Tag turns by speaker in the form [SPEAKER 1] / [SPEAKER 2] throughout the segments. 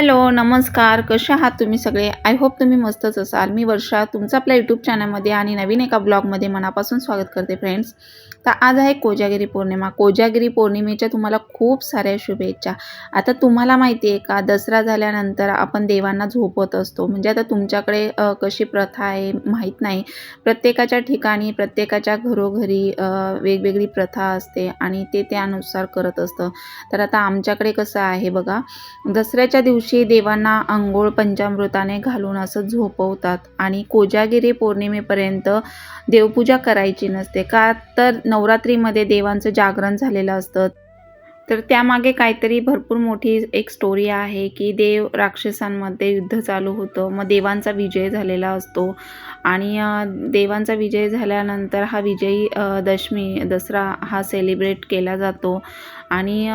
[SPEAKER 1] Hello नमस्कार. कसे आहात तुम्ही सगळे? आय होप तुम्ही मस्तच असाल. मी वर्षा तुमचं आपल्या यूट्यूब चॅनलमध्ये आणि नवीन एका ब्लॉगमध्ये मनापासून स्वागत करते फ्रेंड्स तर आज आहे कोजागिरी पौर्णिमा. कोजागिरी पौर्णिमेच्या तुम्हाला खूप साऱ्या शुभेच्छा. आता तुम्हाला माहिती आहे का दसरा झाल्यानंतर आपण देवांना झोपवत असतो. म्हणजे आता तुमच्याकडे कशी प्रथा आहे माहीत नाही. प्रत्येकाच्या ठिकाणी प्रत्येकाच्या घरोघरी वेगवेगळी प्रथा असते आणि ते त्यानुसार करत असतं. तर आता आमच्याकडे कसं आहे बघा दसऱ्याच्या दिवशी देवांना अंघोळ पंचामृताने घालून असं झोपवतात आणि कोजागिरी पौर्णिमेपर्यंत देवपूजा करायची नसते. का तर नवरात्रीमध्ये देवांचं जागरण झालेलं असतं. तर त्यामागे काहीतरी भरपूर मोठी एक स्टोरी आहे की देव राक्षसांमध्ये युद्ध चालू होतं. मग देवांचा विजय झालेला असतो. आणि देवांचा विजय झाल्यानंतर हा विजयी दशमी दसरा हा सेलिब्रेट केला जातो. आणि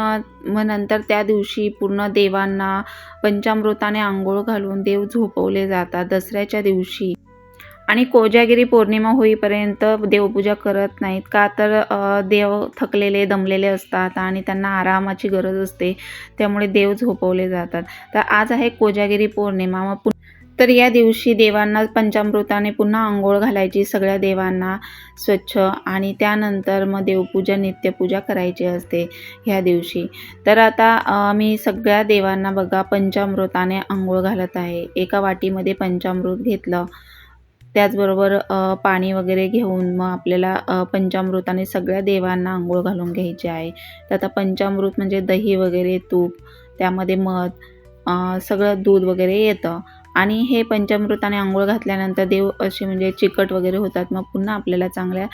[SPEAKER 1] मग नंतर त्या दिवशी पूर्ण देवांना पंचामृताने आंघोळ घालून देव झोपवले जातात दसऱ्याच्या दिवशी. आणि कोजागिरी पौर्णिमा होईपर्यंत देवपूजा करत नाहीत. का तर देव थकलेले दमलेले असतात आणि त्यांना आरामाची गरज असते. त्यामुळे देव झोपवले जातात. तर आज आहे कोजागिरी पौर्णिमा. मग पुन- तर या दिवशी देवांना पंचामृताने पुन्हा आंघोळ घालायची सगळ्या देवांना स्वच्छ आणि त्यानंतर मग देवपूजा नित्यपूजा करायची असते ह्या दिवशी. तर आता मी सगळ्या देवांना बघा पंचामृताने आंघोळ घालत आहे. एका वाटीमध्ये पंचामृत घेतलं. त्याचबरोबर पाणी वगैरे घेऊन मग आपल्याला पंचामृताने सगळ्या देवांना आंघोळ घालून घ्यायची आहे. तर आता पंचामृत म्हणजे दही वगैरे तूप त्यामध्ये मध सगळं दूध वगैरे येतं. आणि हे पंचामृताने आंघोळ घातल्यानंतर देव असे म्हणजे चिकट वगैरे होतात. मग पुन्हा आपल्याला चांगल्या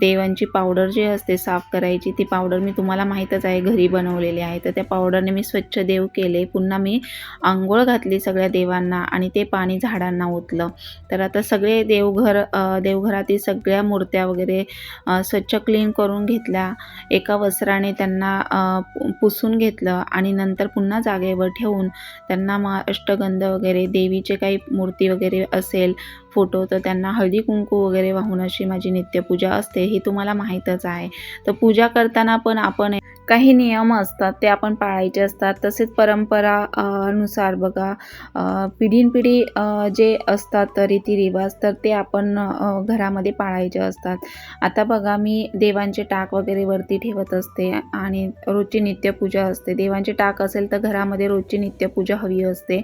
[SPEAKER 1] देवांची पावडर जी असते साफ करायची ती पावडर मी तुम्हाला माहीतच आहे घरी बनवलेली आहे. तर त्या पावडरने मी स्वच्छ देव केले. पुन्हा मी आंघोळ घातली सगळ्या देवांना आणि ते पाणी झाडांना ओतलं. तर आता सगळे देवघर देवघरातील सगळ्या मूर्त्या वगैरे स्वच्छ क्लीन करून घेतल्या. एका वस्त्राने त्यांना पु- पुसून घेतलं आणि नंतर पुन्हा जागेवर ठेवून त्यांना मग अष्टगंध वगैरे देवीचे काही मूर्ती वगैरे असेल फोटो तर त्यांना हळदी कुंकू वगैरे वाहून अशी माझी नित्यपूजा असते हे तुम्हाला माहीतच आहे. तर पूजा करताना पण आपण काही नियम असतात ते आपण पाळायचे असतात. तसेच परंपरा नुसार बघा अ, पिढीनपिढी जे असतात रीतिरिवाज तर ते आपण घरामध्ये पाळायचे असतात. आता बघा मी देवांचे टाक वगैरे वरती ठेवत असते आणि रोजची नित्यपूजा असते. देवांचे टाक असेल तर घरामध्ये रोजची नित्यपूजा हवी असते.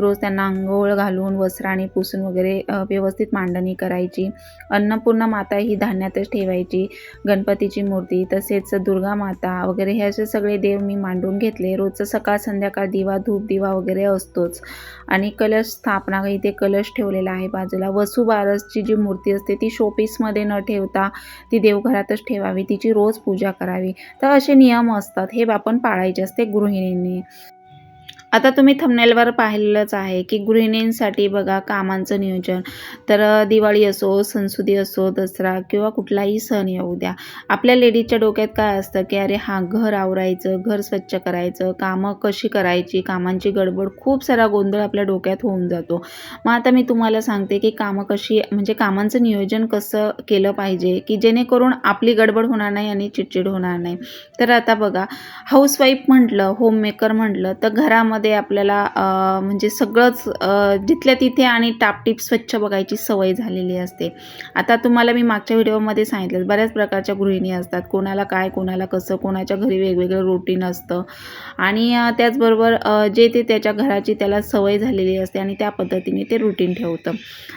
[SPEAKER 1] रोज त्यांना अंघोळ घालून वस्त्राने पुसून वगैरे व्यवस्थित मांडणी करायची. अन्नपूर्णा माता ही धान्यातच ठेवायची. गणपतीची मूर्ती तसेच दुर्गा माता वगैरे हे असे सगळे देव मी मांडून घेतले. रोजचं सकाळ संध्याकाळ दिवा धूप दिवा वगैरे असतोच. आणि कलश स्थापना इथे कलश ठेवलेला आहे बाजूला. वसुबारसची जी मूर्ती असते ती शोपीसमध्ये न ठेवता ती देवघरातच ठेवावी. तिची रोज पूजा करावी. तर असे नियम असतात. हे आपण पाळायचे असते गृहिणींनी. आता तुम्ही थंबनेलवर पाहिलेलंच आहे की गृहिणींसाठी बघा कामांचं नियोजन. तर दिवाळी असो सणसुदी असो दसरा किंवा कुठलाही सण येऊ द्या. आपल्या लेडीजच्या डोक्यात काय असतं की अरे हा घर आवरायचं घर स्वच्छ करायचं कामं कशी करायची कामांची गडबड खूप सारा गोंधळ आपल्या डोक्यात होऊन जातो. मग आता मी तुम्हाला सांगते की कामं कशी म्हणजे कामांचं नियोजन कसं केलं पाहिजे की जेणेकरून आपली गडबड होणार नाही आणि चिडचिड होणार नाही. तर आता बघा हाऊसवाईफ म्हटलं होममेकर म्हटलं तर घरामध्ये आपल्याला म्हणजे सगळंच जिथल्या तिथे आणि टापटीप स्वच्छ बघायची सवय झालेली असते. आता तुम्हाला मी मागच्या व्हिडिओमध्ये सांगितलं बऱ्याच प्रकारच्या गृहिणी असतात. कोणाला काय कोणाला कसं कोणाच्या घरी वेगवेगळं रुटीन असतं. आणि त्याचबरोबर जे ते त्याच्या घराची त्याला सवय झालेली असते आणि त्या पद्धतीने ते रुटीन ठेवतं.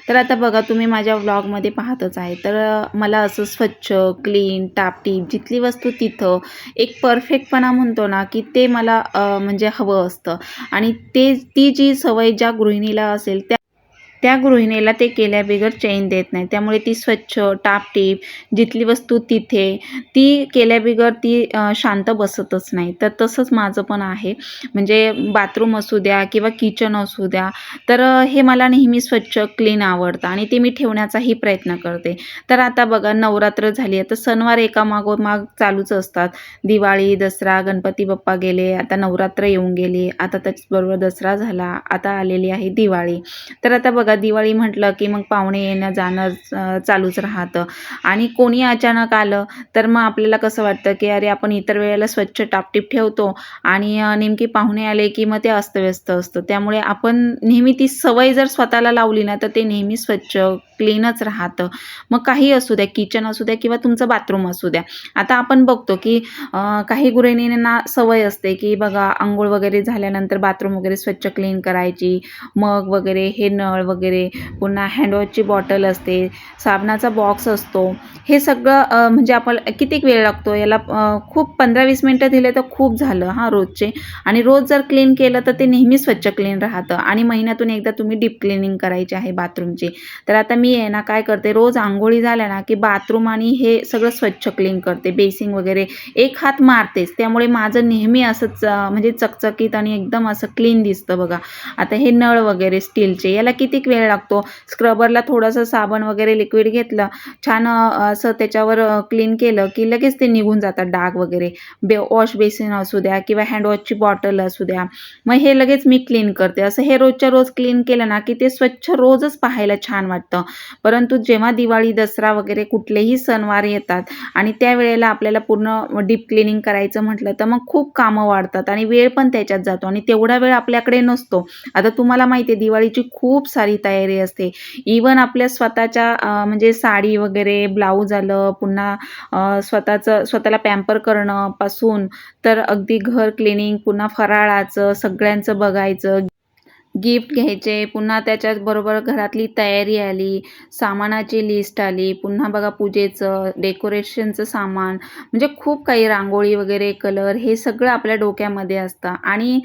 [SPEAKER 1] तर आता बघा तुम्ही माझ्या व्लॉगमध्ये पाहतच आहे. तर मला असं स्वच्छ क्लीन टापटीप जिथली वस्तू तिथं एक परफेक्टपणा म्हणतो ना की ते मला म्हणजे हवं असतं. आणि ते ती जी सवय ज्या गृहिणीला असेल त्या त्या गृहिणीला ते केल्याबिगर चैन देत नाही. त्यामुळे ती स्वच्छ टापटीप जिथली वस्तू तिथे ती केल्याबिगर ती शांत बसतच नाही. तर तसंच माझं पण आहे. म्हणजे बाथरूम असू द्या किंवा किचन असू द्या तर हे मला नेहमी स्वच्छ क्लीन आवडतं आणि ते मी ठेवण्याचाही प्रयत्न करते. तर आता बघा नवरात्र झाली आहे. तर सणवार एका मागोमाग चालूच असतात. दिवाळी दसरा गणपती बाप्पा गेले आता नवरात्र येऊन गेली आता त्याचबरोबर दसरा झाला आता आलेली आहे दिवाळी. तर आता बघा बघा दिवाळी म्हटलं की मग पाहुणे येणं जाणं चालूच राहतं. आणि कोणी अचानक आलं तर मग आपल्याला कसं वाटतं की अरे आपण इतर वेळेला स्वच्छ टापटीप ठेवतो आणि नेमकी पाहुणे आले की मग ते अस्तव्यस्त असतं. त्यामुळे आपण नेहमी ती सवय जर स्वतःला लावली ना तर ते नेहमी स्वच्छ क्लीनच राहतं. मग काही असू द्या किचन असू द्या किंवा तुमचं बाथरूम असू द्या. आता आपण बघतो की काही गृहिणींना सवय असते की बघा आंघोळ वगैरे झाल्यानंतर बाथरूम वगैरे स्वच्छ क्लीन करायची. मग वगैरे हे नळ वगैरे वगैरे पुन्हा हँडवॉशची बॉटल असते साबणाचा बॉक्स असतो. हे सगळं म्हणजे आपण किती वेळ लागतो? याला खूप पंधरा वीस मिनटं दिले तर खूप झालं हां रोजचे. आणि रोज जर क्लीन केलं तर ते नेहमी स्वच्छ क्लीन राहतं. आणि महिन्यातून एकदा तुम्ही डीप क्लिनिंग करायची आहे बाथरूमची तर आता मी आहे ना काय करते? रोज आंघोळी झाल्या ना की बाथरूम आणि हे सगळं स्वच्छ क्लीन करते. बेसिंग वगैरे. एक हात मारतेच. त्यामुळे माझं नेहमी असंच म्हणजे चकचकीत आणि एकदम असं क्लीन दिसतं बघा. आता हे नळ वगैरे स्टीलचे याला वेळ लागतो. स्क्रबरला थोडंसं साबण वगैरे लिक्विड घेतलं छान असं त्याच्यावर क्लीन केलं की लगेच ते निघून जातात डाग वगैरे. बे वॉश बेसिन असू द्या किंवा हँडवॉशची बॉटल असू द्या. मग हे लगेच मी क्लीन करते. असं हे रोजच्या रोज क्लीन केलं ना की ते स्वच्छ रोजच पाहायला छान वाटतं. परंतु जेव्हा दिवाळी दसरा वगैरे कुठलेही सणवार येतात आणि त्यावेळेला आपल्याला पूर्ण डीप क्लिनिंग करायचं म्हटलं तर मग खूप कामं वाढतात आणि वेळ पण त्याच्यात जातो आणि तेवढा वेळ आपल्याकडे नसतो. आता तुम्हाला माहिती आहे दिवाळीची खूप सारी तयारी असते. इवन आपल्या स्वतःच्या म्हणजे साडी वगैरे ब्लाऊज आलं पुन्हा स्वतःचं स्वतःला पॅम्पर करणं पासून तर अगदी घर क्लिनिंग पुन्हा फराळाचं सगळ्यांचं बघायचं गिफ्ट घ्यायचे. पुन्हा त्याच्याचबरोबर घरातली तयारी आली सामानाची लिस्ट आली. पुन्हा बघा पूजेचं डेकोरेशनचं सामान. म्हणजे खूप काही रांगोळी वगैरे कलर हे सगळं आपल्या डोक्यामध्ये असतं. आणि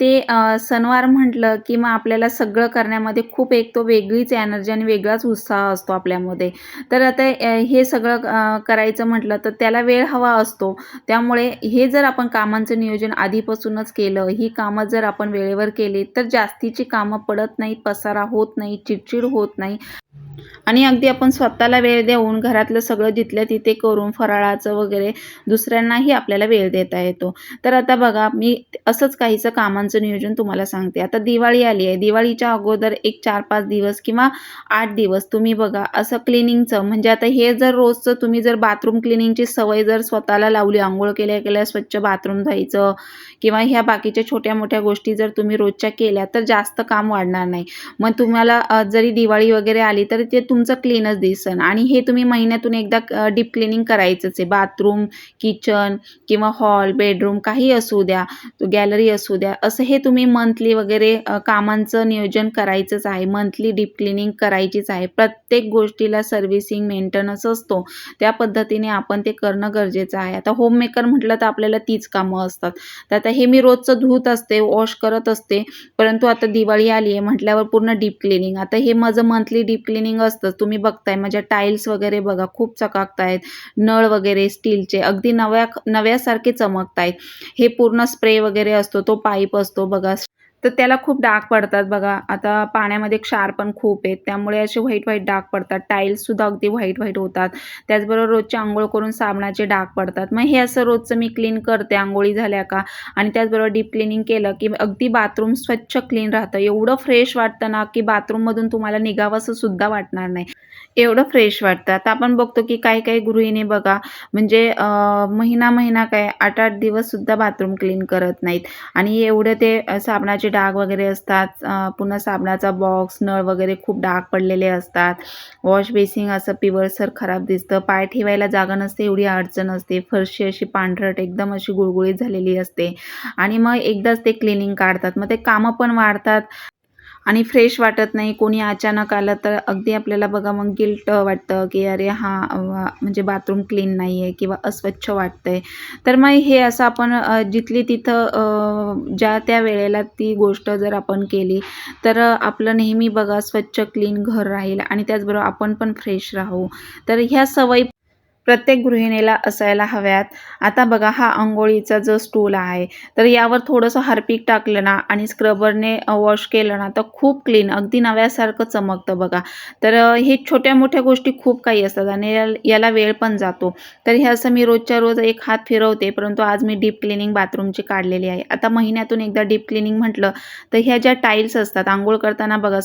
[SPEAKER 1] ते सणवार म्हटलं की मग आपल्याला सगळं करण्यामध्ये खूप एक तो वेगळीच एनर्जी आणि वेगळाच उत्साह असतो आपल्यामध्ये. तर आता हे सगळं करायचं म्हटलं तर त्याला वेळ हवा असतो. त्यामुळे हे जर आपण कामांचं नियोजन आधीपासूनच केलं ही कामं जर आपण वेळेवर केली तर जास्त जास्तीची कामं पडत नाही पसारा होत नाही चिडचिड होत नाही. आणि अगदी आपण स्वतःला वेळ देऊन घरातलं सगळं जिथल्या तिथे करून फराळाचं वगैरे दुसऱ्यांनाही आपल्याला वेळ देता येतो. तर आता बघा मी असंच काहीचं कामांचं नियोजन तुम्हाला सांगते. आता दिवाळी आली आहे. दिवाळीच्या अगोदर एक चार पाच दिवस किंवा आठ दिवस तुम्ही बघा असं क्लिनिंगचं म्हणजे आता हे जर रोजचं तुम्ही जर बाथरूम क्लिनिंगची सवय जर स्वतःला लावली आंघोळ केल्या केल्या स्वच्छ बाथरूम धुवायचं किंवा ह्या बाकीच्या छोट्या मोठ्या गोष्टी जर तुम्ही रोजच्या केल्या तर जास्त काम वाढणार नाही. मग तुम्हाला जरी दिवाळी वगैरे आली तर ते तुमचं क्लीनच दिसन. आणि हे तुम्ही महिन्यातून एकदा डीप क्लिनिंग करायचंच आहे. बाथरूम किचन किंवा हॉल बेडरूम काही असू द्या गॅलरी असू द्या असं हे तुम्ही मंथली वगैरे कामांचं नियोजन करायचंच आहे. मंथली डीप क्लिनिंग करायचीच आहे. प्रत्येक गोष्टीला सर्व्हिसिंग मेंटेनन्स असतो. त्या पद्धतीने आपण ते करणं गरजेचं आहे. आता होममेकर म्हटलं तर आपल्याला तीच कामं असतात. तर आता हे मी रोजचं धुत असते वॉश करत असते परंतु आता दिवाळी आली आहे म्हटल्यावर पूर्ण डीप क्लिनिंग आता हे माझं मंथली डीप क्लिनिंग असतं तुम्ही बघताय माझ्या टाईल्स वगैरे बघा खूप चकाकतायत. नळ वगैरे स्टीलचे अगदी नव्या नव्यासारखे चमकतायत. हे पूर्ण स्प्रे वगैरे असतो तो पाईप असतो बघा तर त्याला खूप डाग पडतात बघा. आता पाण्यामध्ये क्षार पण खूप आहेत. त्यामुळे असे व्हाईट व्हाईट डाग पडतात. टाईल्ससुद्धा अगदी व्हाईट व्हाईट होतात. त्याचबरोबर रोजचे आंघोळ करून साबणाचे डाग पडतात. मग हे असं रोजचं मी क्लीन करते. आंघोळी झाल्या का? आणि त्याचबरोबर डीप क्लिनिंग केलं की अगदी बाथरूम स्वच्छ क्लीन राहतं. एवढं फ्रेश वाटतं ना की बाथरूममधून तुम्हाला निघावंसं सुद्धा वाटणार नाही. एवढं फ्रेश वाटतं. आता आपण बघतो की काही काही गृहिणी बघा म्हणजे महिना महिना काय आठ आठ दिवससुद्धा बाथरूम क्लीन करत नाहीत. आणि एवढं ते साबणाचे डाग वगैरे असतात पुन्हा साबणाचा बॉक्स नळ वगैरे खूप डाग पडलेले असतात. वॉश बेसिंग असं पिवळसर खराब दिसतं. पाय ठेवायला जागा नसते एवढी अडचण असते. फरशी अशी पांढरट एकदम अशी गुळगुळीत झालेली असते. आणि मग एकदाच ते क्लिनिंग काढतात. मग ते कामं पण वाढतात. आणि फ्रेश वाटत नाही. कोणी अचानक आलं तर अगदी आपल्याला बघा मग गिल्ट वाटतं की अरे हा म्हणजे बाथरूम क्लीन नाही आहे किंवा अस्वच्छ वाटतंय. तर मग हे असं आपण जिथली तिथं ज्या त्या वेळेला ती गोष्ट जर आपण केली तर आपलं नेहमी बघा स्वच्छ क्लीन घर राहील आणि त्याचबरोबर आपण पण फ्रेश राहू. तर ह्या सवयी प्रत्येक गृहिणीला असायला हव्यात. आता बघा हा आंघोळीचा जो स्टूल आहे तर यावर थोडंसं हार्पिक टाकलं ना आणि स्क्रबरने वॉश केलं ना तर खूप क्लीन अगदी नव्यासारखं चमकतं बघा. तर हे छोट्या मोठ्या गोष्टी खूप काही असतात आणि याला वेळ पण जातो. तर हे असं मी रोजच्या रोज एक हात फिरवते परंतु आज मी डीप क्लिनिंग बाथरूमची काढलेली आहे. आता महिन्यातून एकदा डीप क्लिनिंग म्हटलं तर ह्या ज्या टाईल्स असतात आंघोळ करताना बघा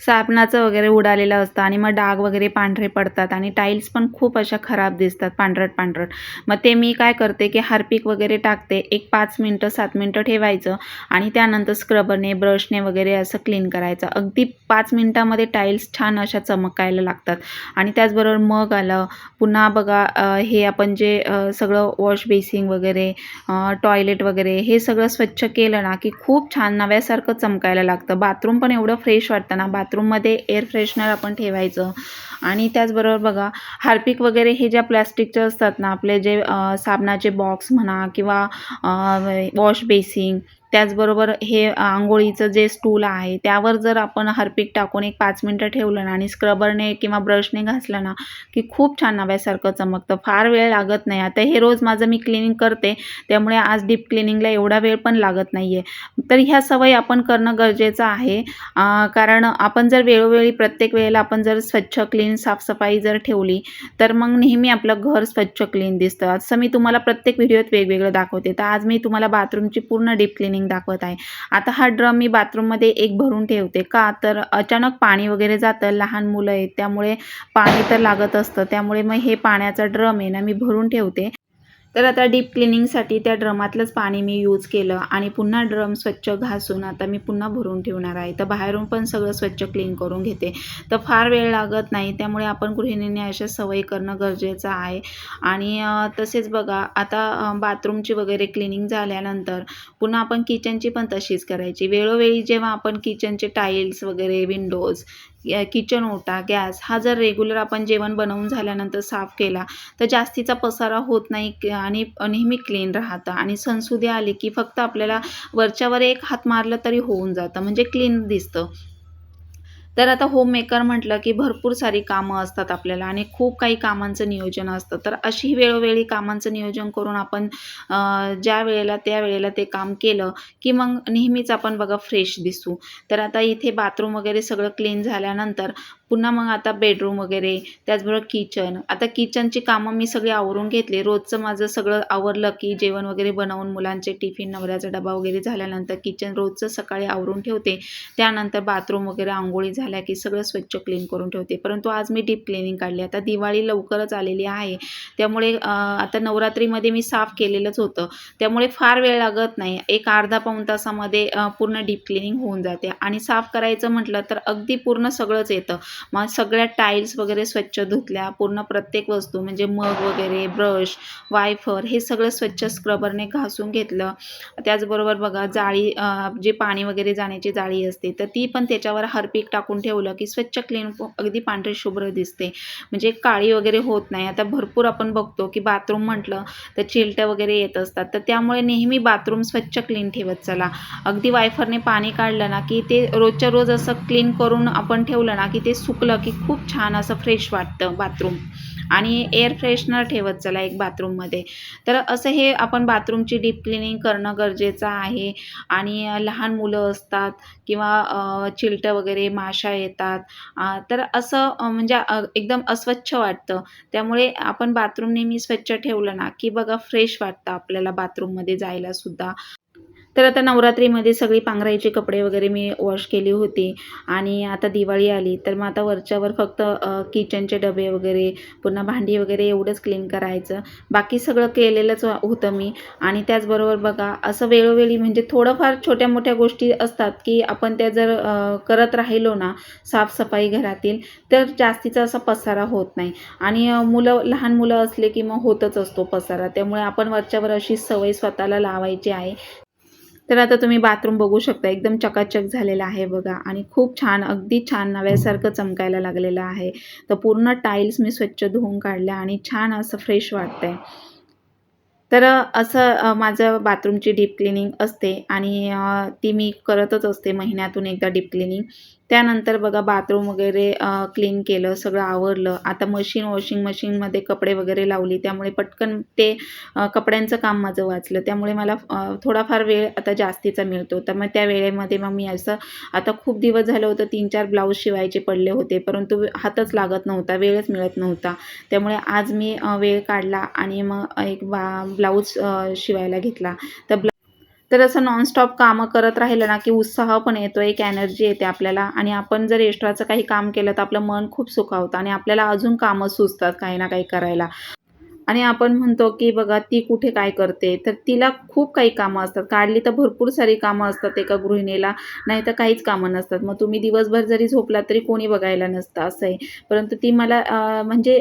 [SPEAKER 1] साबणाचं वगैरे उडालेलं असतं आणि मग डाग वगैरे पांढरे पडतात आणि टाईल्स पण खूप अशा खराब दिसतात पांढरट पांढरट. मग ते मी काय करते की हार्पिक वगैरे टाकते एक पाच मिनटं सात मिनटं ठेवायचं आणि त्यानंतर स्क्रबरने ब्रशने वगैरे असं क्लीन करायचं. अगदी पाच मिनटामध्ये टाईल्स छान अशा चमकायला लागतात. आणि त्याचबरोबर मग आलं पुन्हा बघा हे आपण जे सगळं वॉश बेसिंग वगैरे टॉयलेट वगैरे हे सगळं स्वच्छ केलं ना की खूप छान नव्यासारखं चमकायला लागतं. बाथरूम पण एवढं फ्रेश वाटतं ना बाथरूममध्ये एअर फ्रेशनर आपण ठेवायचं. आणि त्याचबरोबर बघा हार्पिक वगैरे हे ज्या प्लॅस्टिकचे असतात ना आपले जे साबणाचे बॉक्स म्हणा किंवा वॉश बेसिंग त्याचबरोबर हे आंघोळीचं जे स्टूल आहे त्यावर जर आपण हार्पिक टाकून एक पाच मिनटं ठेवलं ना आणि स्क्रबरने किंवा ब्रशने घासलं ना की खूप छान नव्यासारखं चमकतं. फार वेळ लागत नाही. आता हे रोज माझं मी क्लिनिंग करते त्यामुळे आज डीप क्लिनिंगला एवढा वेळ पण लागत नाही आहे तर ह्या सवयी आपण करणं गरजेचं आहे. कारण आपण जर वेळोवेळी प्रत्येक वेळेला आपण जर स्वच्छ क्लीन साफसफाई जर ठेवली तर मग नेहमी आपलं घर स्वच्छ क्लीन दिसतं. असं मी तुम्हाला प्रत्येक व्हिडिओत वेगवेगळं दाखवते. तर आज मी तुम्हाला बाथरूमची पूर्ण डीप क्लिनिंग दाखवत आहे. आता हा ड्रम मी बाथरूममध्ये एक भरून ठेवते. का? तर अचानक पाणी वगैरे जातं. लहान मुलं आहेत. त्यामुळे पाणी तर लागत असतं. त्यामुळे मग हे पाण्याचा ड्रम आहे ना मी भरून ठेवते. तर आता डीप क्लिनिंगसाठी त्या ड्रमातलंच पाणी मी यूज केलं आणि पुन्हा ड्रम स्वच्छ घासून आता मी पुन्हा भरून ठेवणार आहे. तर बाहेरून पण सगळं स्वच्छ क्लीन करून घेते. तर फार वेळ लागत नाही त्यामुळे आपण गृहिणीने अशा सवयी करणं गरजेचं आहे. आणि तसेच बघा आता बाथरूमची वगैरे क्लिनिंग झाल्यानंतर पुन्हा आपण किचनची पण तशीच करायची. वेळोवेळी जेव्हा आपण किचनचे टाईल्स वगैरे विंडोज किचन ओटा गॅस हा जर रेग्युलर आपण जेवण बनवून झाल्यानंतर साफ केला तर जास्तीचा पसारा होत नाही आणि नेहमी क्लीन राहतं. आणि सणसुदी आली की फक्त आपल्याला वरच्यावर एक हात मारलं तरी होऊन जातं. म्हणजे क्लीन दिसतं. तर आता होममेकर म्हटलं की भरपूर सारी कामं असतात आपल्याला आणि खूप काही कामांचं नियोजन असतं. तर अशी वेळोवेळी कामांचं नियोजन करून आपण ज्या वेळेला त्या वेळेला ते काम केलं की मग नेहमीच आपण बघा फ्रेश दिसू. तर आता इथे बाथरूम वगैरे सगळं क्लीन झाल्यानंतर पुन्हा मग आता बेडरूम वगैरे त्याचबरोबर किचन आता किचनची कामं मी सगळी आवरून घेतली. रोजचं माझं सगळं आवरलं की जेवण वगैरे बनवून मुलांचे टिफिन नवऱ्याचा डबा वगैरे झाल्यानंतर किचन रोजचं सकाळी आवरून ठेवते. त्यानंतर बाथरूम वगैरे आंघोळी झाली. झाल्या की सगळं स्वच्छ क्लीन करून ठेवते. परंतु आज मी डीप क्लिनिंग काढली. आता दिवाळी लवकरच आलेली आहे. त्यामुळे आता नवरात्रीमध्ये मी साफ केलेलंच होतं. त्यामुळे फार वेळ लागत नाही. एक अर्धा पाऊण तासामध्ये पूर्ण डीप क्लिनिंग होऊन जाते. आणि साफ करायचं म्हटलं तर अगदी पूर्ण सगळंच येतं. मग सगळ्या टाईल्स वगैरे स्वच्छ धुतल्या. पूर्ण प्रत्येक वस्तू म्हणजे मग वगैरे ब्रश वायफर हे सगळं स्वच्छ स्क्रबरने घासून घेतलं. त्याचबरोबर बघा जाळी जे पाणी वगैरे जाण्याची जाळी असते तर ती पण त्याच्यावर हरपीक टाकून ठेवलं की स्वच्छ क्लीन अगदी पांढरे शुभ्र दिसते. म्हणजे काळी वगैरे होत नाही. आता भरपूर आपण बघतो की बाथरूम म्हटलं तर चिलटं वगैरे येत असतात. तर त्यामुळे नेहमी बाथरूम स्वच्छ क्लीन ठेवत चला. अगदी वायफरने पाणी काढलं ना की ते रोजच्या रोज असं क्लीन करून आपण ठेवलं ना की ते सुकलं की खूप छान असं फ्रेश वाटतं बाथरूम आणि एअर फ्रेशनर ठेवत चला एक बाथरूममध्ये तर असं हे आपण बाथरूमची डीप क्लिनिंग करणं गरजेचं आहे. आणि लहान मुलं असतात किंवा चिलटं वगैरे माशा येतात. तर असं म्हणजे एकदम अस्वच्छ वाटतं. त्यामुळे आपण बाथरूम नेहमी स्वच्छ ठेवलं ना की बघा फ्रेश वाटतं आपल्याला बाथरूममध्ये जायला सुद्धा. तर आता नवरात्रीमध्ये सगळी पांघरायचे कपडे वगैरे मी वॉश केली होती. आणि आता दिवाळी आली तर मग आता वरच्यावर फक्त किचनचे डबे वगैरे पुन्हा भांडी वगैरे एवढंच क्लीन करायचं. बाकी सगळं केलेलंच होतं मी. आणि त्याचबरोबर बघा असं वेळोवेळी म्हणजे थोडंफार छोट्या मोठ्या गोष्टी असतात की आपण त्या जर करत राहिलो ना साफसफाई घरातील तर जास्तीचा असा पसारा होत नाही. आणि मुलं लहान मुलं असले की मग होतच असतो पसारा. त्यामुळे आपण वरच्यावर अशी सवय स्वतःला लावायची आहे. तर आता तुम्ही बाथरूम बघू शकता एकदम चकाचक झालेला आहे बघा. आणि खूप छान अगदी छान नव्यासारखं चमकायला लागलेलं आहे. तर पूर्ण टाईल्स मी स्वच्छ धुवून काढल्या आणि छान असं फ्रेश वाटतंय. तर असं माझं बाथरूमची डीप क्लिनिंग असते आणि ती मी करतच असते महिन्यातून एकदा डीप क्लिनिंग त्यानंतर बघा बाथरूम वगैरे क्लीन केलं सगळं आवरलं. आता मशीन वॉशिंग मशीनमध्ये कपडे वगैरे लावली त्यामुळे पटकन ते कपड्यांचं काम माझं वाचलं. त्यामुळे मला थोडाफार वेळ आता जास्तीचा मिळतो. तर मग त्या वेळेमध्ये मग मी असं आता खूप दिवस झालं होतं तीन चार ब्लाऊज शिवायचे पडले होते परंतु हातच लागत नव्हता वेळच मिळत नव्हता. त्यामुळे आज मी वेळ काढला आणि मग एक बा ब्लाऊज शिवायला घेतला. तर ब्ला तर असं नॉनस्टॉप कामं करत राहिलं ना की उत्साह पण येतो एक एनर्जी येते आपल्याला. आणि आपण जर एक्स्ट्राचं काही काम केलं तर आपलं मन खूप सुखावतं आणि आपल्याला अजून कामं सुचतात काही ना काही करायला. आणि आपण म्हणतो की बघा ती कुठे काय करते? तर तिला खूप काही कामं असतात. काढली तर भरपूर सारी कामं असतात एका गृहिणीला. नाही तर काहीच कामं नसतात. मग तुम्ही दिवसभर जरी झोपलात तरी कोणी बघायला नसतं असं आहे परंतु ती मला म्हणजे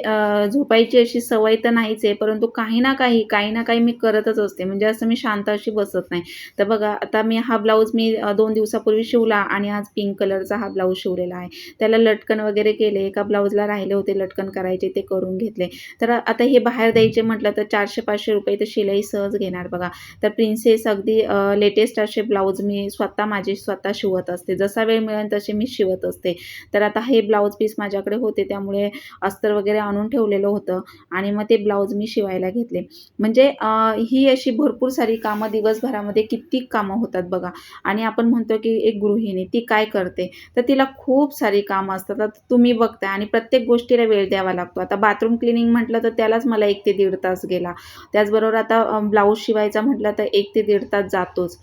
[SPEAKER 1] झोपायची अशी सवय तर नाहीच आहे. परंतु काही ना काही काही ना काही मी करतच असते. म्हणजे असं मी शांत अशी बसत नाही. तर बघा आता मी हा ब्लाऊज मी दोन दिवसापूर्वी शिवला आणि आज पिंक कलरचा हा ब्लाऊज शिवलेला आहे. त्याला लटकन वगैरे केले. एका ब्लाऊजला राहिले होते लटकन करायचे ते करून घेतले. तर आता हे बाहेर द्यायचे म्हटलं तर चारशे पाचशे रुपये तर शिलाई सहज घेणार बघा. तर प्रिन्सेस अगदी लेटेस्ट असे ब्लाऊज मी स्वतः माझे स्वतः शिवत असते. जसा वेळ मिळेल तसे मी शिवत असते. तर आता हे ब्लाऊज पीस माझ्याकडे होते त्यामुळे अस्तर वगैरे आणून ठेवलेलं होतं आणि मग ते ब्लाऊज मी शिवायला घेतले. म्हणजे ही अशी भरपूर सारी कामं दिवसभरामध्ये कित्येक कामं होतात बघा. आणि आपण म्हणतो की एक गृहिणी ती काय करते? तर तिला खूप सारी कामं असतात. आता तुम्ही बघताय आणि प्रत्येक गोष्टीला वेळ द्यावा लागतो. आता बाथरूम क्लिनिंग म्हटलं तर त्यालाच मला एक ते दीड तास गेला. त्याचबरोबर आता ब्लाऊज शिवायचा म्हटलं तर एक ते दीड तास जातोच.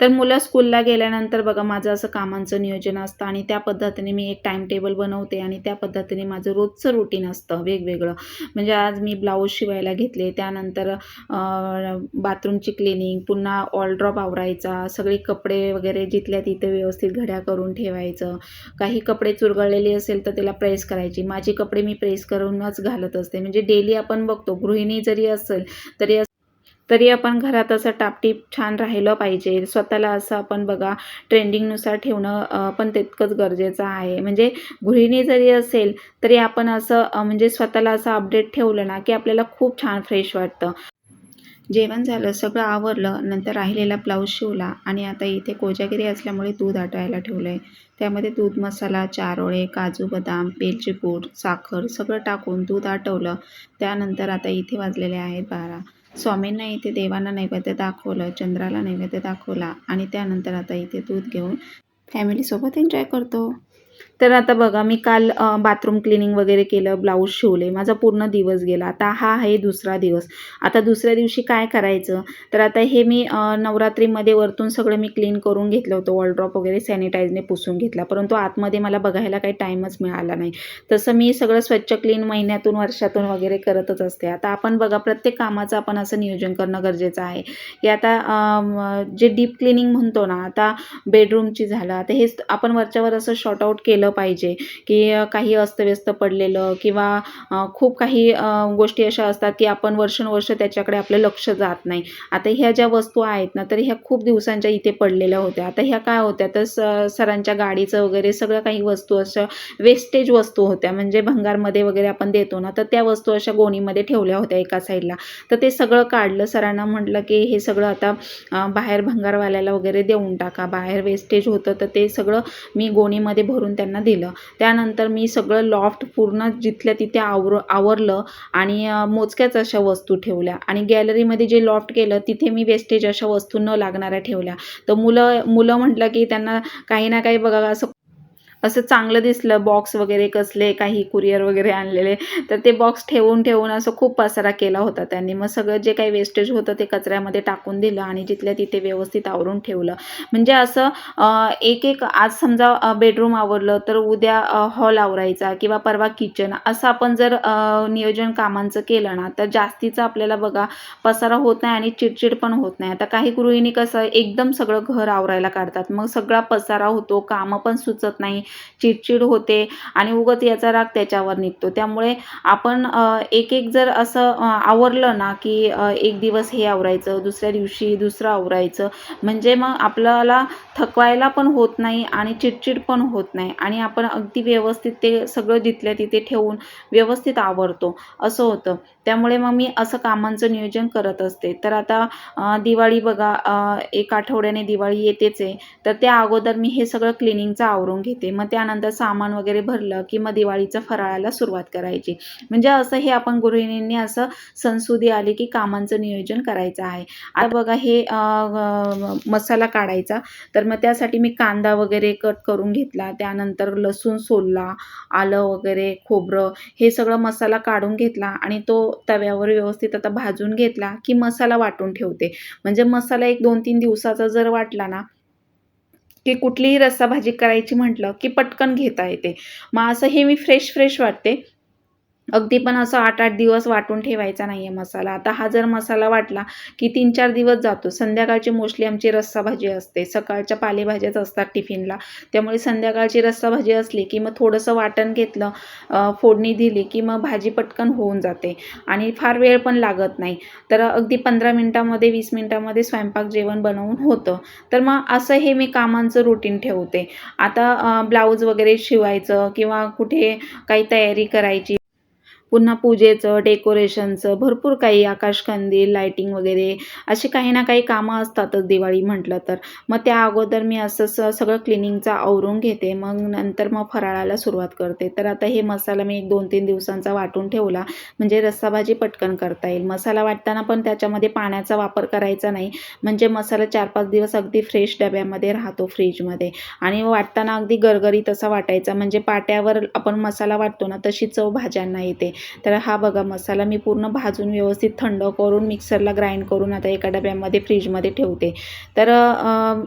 [SPEAKER 1] तर मुलं स्कूलला गेल्यानंतर बघा माझं असं कामांचं नियोजन असतं आणि त्या पद्धतीने मी एक टाईम टेबल बनवते आणि त्या पद्धतीने माझं रोजचं रुटीन असतं वेगवेगळं. म्हणजे आज मी ब्लाऊज शिवायला घेतले त्यानंतर बाथरूमची क्लिनिंग पुन्हा ऑलड्रॉप आवरायचा सगळे कपडे वगैरे जिथल्या तिथे व्यवस्थित घड्या करून ठेवायचं. काही कपडे चुरगळलेले असेल तर त्याला प्रेस करायची. माझे कपडे मी प्रेस करूनच घालत असते. म्हणजे डेली आपण बघतो गृहिणी जरी असेल तरी तरी आपण घरात असं टापटीप छान राहिलं पाहिजे. स्वतःला असं आपण बघा ट्रेंडिंगनुसार ठेवणं पण तितकंच गरजेचं आहे. म्हणजे गृहिणी जरी असेल तरी आपण असं म्हणजे स्वतःला असं अपडेट ठेवलं ना की आपल्याला खूप छान फ्रेश वाटतं. जेवण झालं सगळं आवरलं नंतर राहिलेला ब्लाऊज शिवला आणि आता इथे कोजागिरी असल्यामुळे दूध आटायला ठेवलं आहे त्यामध्ये दूध मसाला चारोळे काजू बदाम वेलची पूड साखर सगळं टाकून दूध आटवलं. त्यानंतर आता इथे वाजलेले आहेत बारा. स्वामींना इथे देवांना नैवेद्य दाखवलं चंद्राला नैवेद्य दाखवला आणि त्यानंतर आता इथे दूध घेऊन फॅमिलीसोबत एन्जॉय करतो. तर आता बघा मी काल बाथरूम क्लिनिंग वगैरे केलं ब्लाऊज शिवले. माझा पूर्ण दिवस गेला. आता हा आहे दुसरा दिवस. आता दुसऱ्या दिवशी काय करायचं? तर आता हे मी नवरात्रीमध्ये वरतून सगळं मी क्लीन करून घेतलं होतं. वॉलड्रॉप वगैरे सॅनिटाईजने पुसून घेतला. परंतु आतमध्ये मला बघायला काही टाईमच मिळाला नाही. तसं मी सगळं स्वच्छ क्लीन महिन्यातून वर्षातून वगैरे करतच असते. आता आपण बघा प्रत्येक कामाचं आपण असं नियोजन करणं गरजेचं आहे. की आता जे डीप क्लिनिंग म्हणतो ना आता बेडरूमची झालं. आता हे आपण वरच्यावर असं शॉर्ट आऊट केलं पाहिजे. की काही अस्तव्यस्त पडलेलं किंवा खूप काही गोष्टी अशा असतात की आपण वर्षानुवर्ष त्याच्याकडे आपलं लक्ष जात नाही. आता ह्या ज्या वस्तू आहेत ना तर ह्या खूप दिवसांच्या इथे पडलेल्या होत्या. आता ह्या काय होत्या? तर स सरांच्या गाडीचं वगैरे सगळं काही वस्तू अशा वेस्टेज वस्तू होत्या. म्हणजे भंगारमध्ये वगैरे आपण देतो ना तर त्या वस्तू अशा गोणीमध्ये ठेवल्या होत्या एका साईडला. तर ते सगळं काढलं सरांना म्हटलं की हे सगळं आता बाहेर भंगारवाल्याला वगैरे देऊन टाका. बाहेर वेस्टेज होतं तर ते सगळं मी गोणीमध्ये भरून त्यांना दिलं. त्यानंतर मी सगळं लॉफ्ट पूर्ण जिथल्या तिथे आवर आवरलं आणि मोजक्याच अशा वस्तू ठेवल्या. आणि गॅलरीमध्ये जे लॉफ्ट केलं तिथे मी वेस्टेज अशा वस्तू न लागणाऱ्या ठेवल्या. तर मुलं मुलं म्हटलं की त्यांना काही ना काही बघा असं असं चांगलं दिसलं बॉक्स वगैरे कसले काही कुरिअर वगैरे आणलेले तर ते बॉक्स ठेवून ठेवून असं खूप पसारा केला होता त्यांनी. मग सगळं जे काही वेस्टेज होतं ते कचऱ्यामध्ये टाकून दिलं आणि जिथल्या तिथे व्यवस्थित आवरून ठेवलं. म्हणजे असं एक एक आज समजा बेडरूम आवरलं तर उद्या हॉल आवरायचा किंवा परवा किचन असं आपण जर नियोजन कामांचं केलं ना तर जास्तीचं आपल्याला बघा पसारा होत नाही आणि चिडचिड पण होत नाही. आता काही गृहिणी कसं एकदम सगळं घर आवरायला काढतात. मग सगळा पसारा होतो कामं पण सुचत नाही. चिडचिड होते आणि उगत याचा राग त्याच्यावर निघतो. त्यामुळे आपण एक एक जर असं आवरलं ना की एक दिवस हे आवरायचं दुसऱ्या दिवशी दुसरं आवरायचं म्हणजे मग आपल्याला थकवायला पण होत नाही आणि चिडचिड पण होत नाही. आणि आपण अगदी व्यवस्थित ते सगळं जिथल्या तिथे ठेवून व्यवस्थित आवरतो. असं होतं. त्यामुळे मग मी असं कामांचं नियोजन करत असते. तर आता दिवाळी बघा एक आठवड्याने दिवाळी येतेच आहे. तर त्या अगोदर मी हे सगळं क्लिनिंगचं आवरून घेते. मग त्यानंतर सामान वगैरे भरलं की मग दिवाळीचं फराळाला सुरुवात करायची. म्हणजे असं हे आपण गृहिणींनी असं संसुदी आली की कामांचं नियोजन करायचं आहे. आता बघा हे मसाला काढायचा. तर मग त्यासाठी मी कांदा वगैरे कट करून घेतला. त्यानंतर लसूण सोलला आलं वगैरे खोबरं हे सगळं मसाला काढून घेतला आणि तो तव्यावर व्यवस्थित आता भाजून घेतला की मसाला वाटून ठेवते. म्हणजे मसाला एक दोन तीन दिवसाचा जर वाटला ना की कुठलीही रस्सा भाजी करायची म्हटलं की पटकन घेता येते. मग असं हे मी फ्रेश फ्रेश वाटते. अगदी पण असं आठ आठ दिवस वाटून ठेवायचा नाही आहे मसाला. आता हा जर मसाला वाटला की तीन चार दिवस जातो. संध्याकाळची मोस्टली आमची रस्सा भाजी असते. सकाळच्या पालेभाज्याच असतात टिफिनला. त्यामुळे संध्याकाळची रस्सा भाजी असली की मग थोडंसं वाटण घेतलं फोडणी दिली की मग भाजी पटकन होऊन जाते. आणि फार वेळ पण लागत नाही. तर अगदी पंधरा मिनटामध्ये वीस मिनटामध्ये स्वयंपाक जेवण बनवून होतं. तर मग असं हे मी कामांचं रुटीन ठेवते. आता ब्लाऊज वगैरे शिवायचं किंवा कुठे काही तयारी करायची पुन्हा पूजेचं डेकोरेशनचं भरपूर काही आकाशकंदील लायटिंग वगैरे अशी काही ना काही कामं असतातच दिवाळी म्हटलं तर. मग त्या अगोदर मी असं सगळं क्लिनिंगचं आवरून घेते मग नंतर मग फराळाला सुरुवात करते. तर आता हे मसाला मी एक दोन तीन दिवसांचा वाटून ठेवला म्हणजे रस्साभाजी पटकन करता येईल. मसाला वाटताना पण त्याच्यामध्ये पाण्याचा वापर करायचा नाही म्हणजे मसाला चार पाच दिवस अगदी फ्रेश डब्यामध्ये राहतो फ्रीजमध्ये आणि वाटताना अगदी गरगरीत असा वाटायचा म्हणजे पाट्यावर आपण मसाला वाटतो ना तशी चव भाज्यांना येते. तर हा बघा मसाला मी पूर्ण भाजून व्यवस्थित थंड करून मिक्सरला ग्राइंड करून आता एका डब्यामध्ये फ्रीजमध्ये ठेवते. तर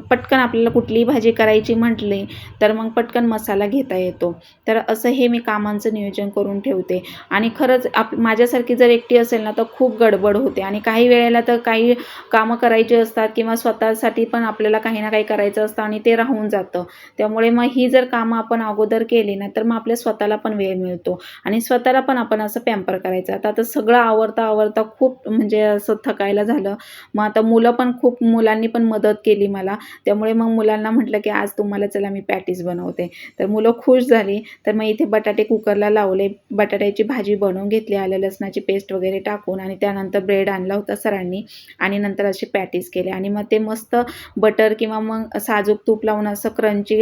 [SPEAKER 1] पटकन आपल्याला कुठलीही भाजी करायची म्हटली तर मग पटकन मसाला घेता येतो. तर असं हे मी कामांचं नियोजन करून ठेवते. आणि खरंच आप माझ्यासारखी जर एकटी असेल ना तर खूप गडबड होते. आणि काही वेळेला तर काही कामं करायची असतात किंवा स्वतःसाठी पण आपल्याला काही ना काही करायचं असतं आणि ते राहून जातं. त्यामुळे मग ही जर कामं आपण अगोदर केली ना तर मग आपल्या स्वतःला पण वेळ मिळतो. आणि स्वतःला पण आपण असं पॅम्पर करायचं. आता आता सगळं आवडता आवडता खूप म्हणजे असं थकायला झालं. मग आता मुलं पण खूप मुलांनी पण मदत केली मला. त्यामुळे मग मुलांना म्हटलं की आज तुम्हाला चला मी पॅटीस बनवते. तर मुलं खुश झाली. तर मग इथे बटाटे कुकरला लावले. बटाट्याची भाजी बनवून घेतली. आलं लसणाची पेस्ट वगैरे टाकून आणि त्यानंतर ब्रेड आणला होता सरांनी आणि नंतर असे पॅटीस केले. आणि मग ते मस्त बटर किंवा मग साजूक तूप लावून असं क्रंची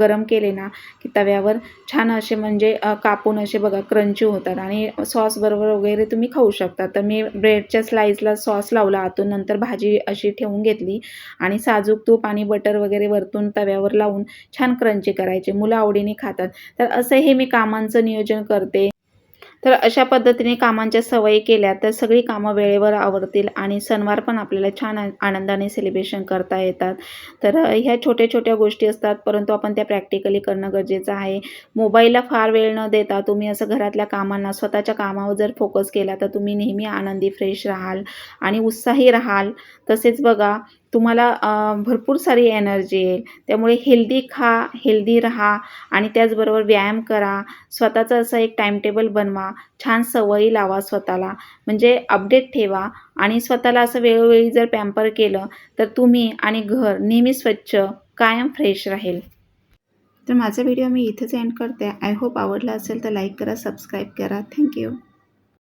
[SPEAKER 1] गरम केले ना की तव्यावर छान असे म्हणजे कापून असे बघा क्रंची होतात. आणि सॉस बरोबर वगैरे तुम्ही खाऊ शकता. तर मी ब्रेडच्या स्लाईसला सॉस लावला आतून नंतर भाजी अशी ठेवून घेतली आणि साजूक तूप आणि बटर वगैरे वरतून तव्यावर लावून छान क्रंची करायचे. मुलं आवडीने खातात. तर असं हे मी कामांचं नियोजन करते. तर अशा पद्धतीने कामांच्या सवयी केल्या तर सगळी कामं वेळेवर आवडतील आणि सणवार पण आपल्याला छान आनंदाने सेलिब्रेशन करता येतात. तर ह्या छोट्या छोट्या गोष्टी असतात परंतु आपण त्या प्रॅक्टिकली करणं गरजेचं आहे. मोबाईलला फार वेळ न देता तुम्ही असं घरातल्या कामांना स्वतःच्या कामावर जर फोकस केला तर तुम्ही नेहमी आनंदी फ्रेश राहाल आणि उत्साही राहाल. तसेच बघा तुम्हाला भरपूर सारी एनर्जी येईल. त्यामुळे हेल्दी खा हेल्दी राहा आणि त्याचबरोबर व्यायाम करा. स्वतःचं असं एक टाईमटेबल बनवा. छान सवयी लावा स्वतःला. म्हणजे अपडेट ठेवा आणि स्वतःला असं वेळोवेळी जर पॅम्पर केलं तर तुम्ही आणि घर नेहमी स्वच्छ कायम फ्रेश राहील. तर माझा व्हिडिओ मी इथेच एंड करते. आय होप आवडला असेल तर लाईक करा सबस्क्राईब करा. थँक्यू